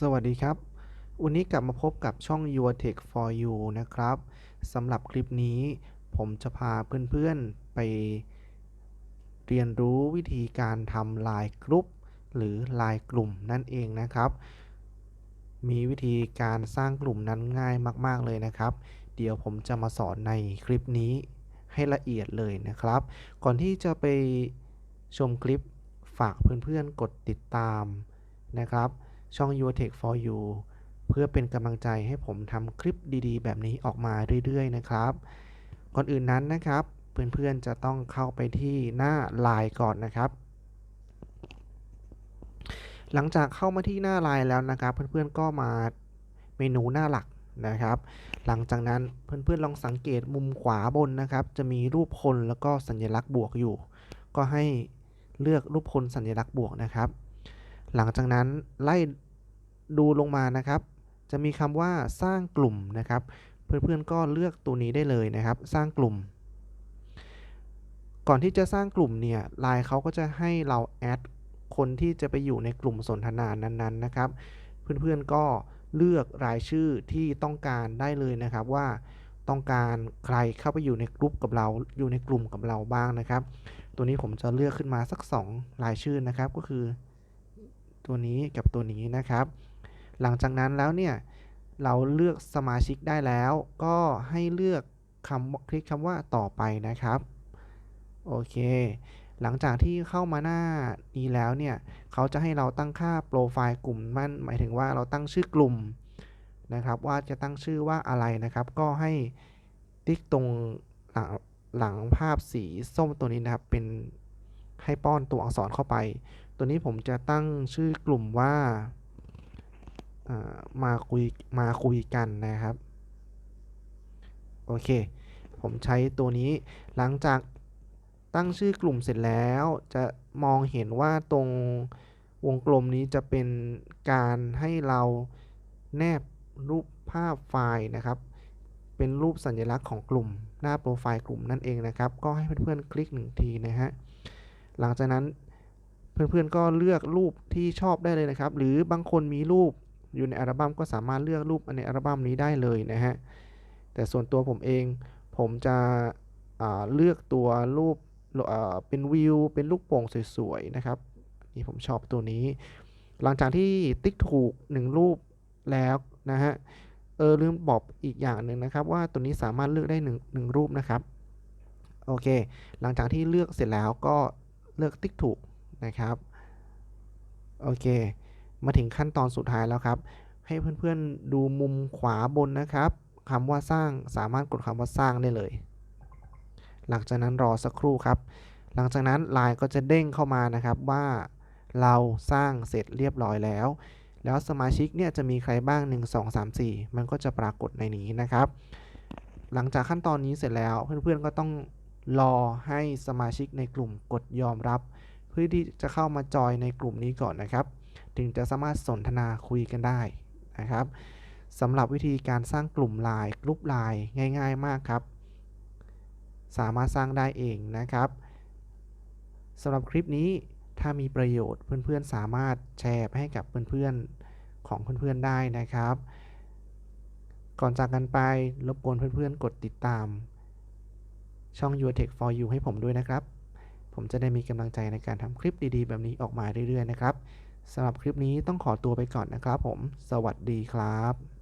สวัสดีครับ วันนี้กลับมาพบกับช่อง Your Tech for You นะครับสำหรับคลิปนี้ ผมจะพาเพื่อนๆไป เรียนรู้วิธีการทำลายกรุ๊ปหรือลายกลุ่มนั่นเองนะครับ มีวิธีการสร้างกลุ่มนั้นง่ายมาก ๆ เลยนะครับ เดี๋ยวผมจะมาสอนในคลิปนี้ให้ละเอียดเลยนะครับ ก่อนที่จะไปชมคลิปฝากเพื่อนๆกดติดตามนะครับ ช่อง Your Tech for You เพื่อเป็นกำลังใจให้ผมทำคลิปดีๆ แบบนี้ออกมาเรื่อยๆ นะครับ ก่อนอื่นนั้นนะครับ เพื่อนๆจะต้องเข้าไปที่หน้า Line ก่อนนะครับ หลังจากเข้ามาที่หน้า Line แล้วนะครับ เพื่อนๆก็มาเมนูหน้าหลักนะครับ หลังจากนั้นเพื่อนๆลองสังเกตมุมขวาบนนะครับ จะมีรูปคนแล้วก็สัญลักษณ์บวกอยู่ ก็ให้เลือกรูปคนสัญลักษณ์บวกนะครับ หลังจากนั้นไล่ ดูลงมานะครับ จะมีคำว่าสร้างกลุ่มนะครับ เพื่อนๆก็เลือกตัวนี้ได้เลยนะครับ สร้างกลุ่ม ก่อนที่จะสร้างกลุ่มเนี่ยไลน์เขาก็จะให้เราแอดคนที่จะไปอยู่ในกลุ่มสนทนานั้นๆนะครับ เพื่อนๆก็เลือกรายชื่อที่ต้องการได้เลยนะครับว่าต้องการใครเข้าไปอยู่ในกลุ่มกับเรา อยู่ในกลุ่มกับเราบ้างนะครับ ตัวนี้ผมจะเลือกขึ้นมาสัก 2 รายชื่อนะครับ ก็คือ ตัวนี้กับตัวนี้นะครับ หลังจากนั้นแล้วเนี่ยเราเลือกสมาชิกได้แล้ว ก็ให้เลือกคำคลิกคำว่าต่อไปนะครับ โอเค หลังจากที่เข้ามาหน้านี้แล้วเนี่ยเขาจะให้เราตั้งค่าโปรไฟล์กลุ่มมันหมายถึงว่าเราตั้งชื่อกลุ่มนะครับ ว่าจะตั้งชื่อว่าอะไรนะครับ ก็ให้ติ๊กตรงหลังหลังภาพสีส้มตัวนี้นะครับ เป็นให้ป้อนตัวอักษรเข้าไป ตัวนี้ผมจะตั้งชื่อกลุ่มว่า มาคุยมาคุยกันนะครับ โอเค ผมใช้ตัวนี้หลังจากตั้งชื่อกลุ่มเสร็จแล้วจะมองเห็นว่าตรงวงกลมนี้จะเป็นการให้เราแนบรูปภาพไฟล์นะครับ เป็นรูปสัญลักษณ์ของกลุ่ม หน้าโปรไฟล์กลุ่มนั่นเองนะครับ ก็ให้เพื่อนๆคลิกหนึ่งทีนะฮะหลังจากนั้นเพื่อนๆก็เลือกรูปที่ชอบได้เลยนะครับ หรือบางคนมีรูป อยู่ในอัลบั้มก็สามารถเลือกรูปในอัลบั้มนี้ได้เลยนะฮะ แต่ส่วนตัวผมเองผมจะเลือกตัวรูปเป็นวิว เป็นลูกโป่งสวยๆนะครับ นี่ผมชอบตัวนี้ หลังจากที่ติ๊กถูก 1 รูปแล้วนะฮะ เออลืมบอกอีกอย่างหนึ่งนะครับ ว่าตัวนี้สามารถเลือกได้1 1รูปนะครับ โอเค หลังจากที่เลือกเสร็จแล้วก็เลือกติ๊กถูกนะครับ โอเค มาถึงขั้นตอนสุดท้ายแล้วครับ ให้เพื่อนๆดูมุมขวาบนนะครับคำว่าสร้างสามารถกดคำว่าสร้างได้เลย หลังจากนั้นรอสักครู่ครับ หลังจากนั้นไลน์ก็จะเด้งเข้ามานะครับว่าเราสร้างเสร็จเรียบร้อยแล้ว แล้วสมาชิกเนี่ยจะมีใครบ้าง 1 2 3 4 มันก็จะปรากฏในนี้นะครับ หลังจากขั้นตอนนี้เสร็จแล้วเพื่อนๆก็ต้องรอให้สมาชิกในกลุ่มกดยอมรับ เพื่อที่จะเข้ามาจอยในกลุ่มนี้ก่อนนะครับ ถึงจะสามารถสนทนาคุยกันได้นะครับสำหรับวิธีการสร้างกลุ่มไลน์กลุ่มไลน์ง่าย ๆ มากครับ สามารถสร้างได้เองนะครับสำหรับคลิปนี้ถ้ามีประโยชน์เพื่อนๆสามารถแชร์ให้กับเพื่อนๆของเพื่อนๆได้นะครับ ก่อนจากกันไปรบกวนเพื่อนๆกดติดตาม ช่อง Your Tech for You ให้ผมด้วยนะครับ ผมจะได้มีกำลังใจในการทำคลิปดีๆ แบบนี้ออกมาเรื่อยๆนะครับ สำหรับคลิปนี้ต้องขอตัวไปก่อนนะครับผม สวัสดีครับ